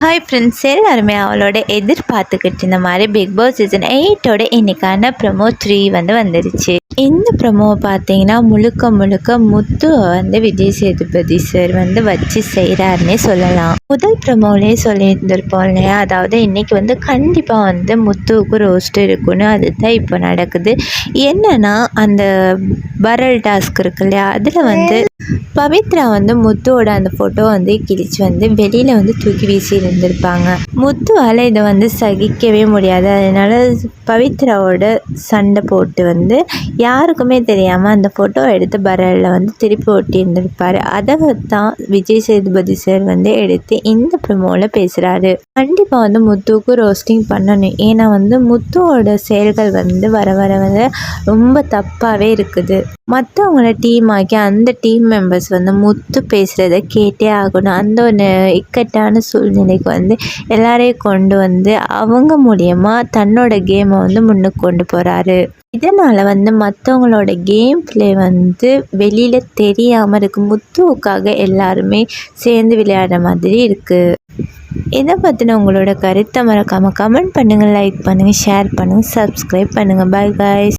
Hi friends எல்லாருமே அவளோட எதிர்பார்த்துக்கிட்டு இந்த மாதிரி பிக் பாஸ் சீசன் எயிட்டோட இன்னைக்கான ப்ரமோ த்ரீ வந்து வந்துருச்சு. இந்த ப்ரமோவை பார்த்தீங்கன்னா முழுக்க முழுக்க முத்துவை வந்து விஜய் சேதுபதி சார் வந்து வச்சு செய்கிறாருன்னே சொல்லலாம். முதல் ப்ரமோவிலே சொல்லியிருந்திருப்போம் இல்லையா? அதாவது இன்றைக்கி வந்து கண்டிப்பாக வந்து முத்துவுக்கு ரோஸ்ட் இருக்குன்னு அதுதான் இப்போ நடக்குது. என்னென்னா அந்த பரல் டாஸ்க் இருக்கு இல்லையா? அதில் வந்து பவித்ரா வந்து முத்துவோட அந்த ஃபோட்டோ வந்து கிழிச்சு வந்து வெளியில் வந்து தூக்கி வீசி இருந்திருப்பாங்க. முத்துவால் இதை வந்து சகிக்கவே முடியாது. அதனால் பவித்ராவோட சண்டை போட்டு வந்து யாருக்குமே தெரியாமல் அந்த ஃபோட்டோ எடுத்து பரலில் வந்து திருப்பி ஒட்டி இருந்திருப்பார். அதை தான் விஜய் சேதுபதி சார் வந்து எடுத்து இந்த ப்ரமோவில் பேசுகிறாரு கண்டிப்பாக வந்து முத்துவுக்கு ரோஸ்டிங் பண்ணணும். ஏன்னா வந்து முத்துவோட செயல்கள் வந்து வர வர வந்து ரொம்ப தப்பாகவே இருக்குது. மற்றவங்கள டீம் ஆக்கி அந்த டீம் மெம்பர்ஸ் வந்து முத்து பேசுகிறத கேட்டே ஆகணும். அந்த ஒரு இக்கட்டான சூழ்நிலைக்கு வந்து எல்லாரையும் கொண்டு வந்து அவங்க மூலியமாக தன்னோட கேமை வந்து முன்னுக்கு கொண்டு போகிறாரு இதனால் வந்து மற்றவங்களோட கேம் ப்ளே வந்து வெளியில் தெரியாமல் இருக்குது முத்துவுக்காக எல்லாருமே சேர்ந்து விளையாடுற மாதிரி இருக்குது இதை பற்றின உங்களோட கருத்தை மறக்காமல் கமெண்ட் பண்ணுங்கள் லைக் பண்ணுங்கள் ஷேர் பண்ணுங்கள் சப்ஸ்கிரைப் பண்ணுங்கள் பை காய்ஸ்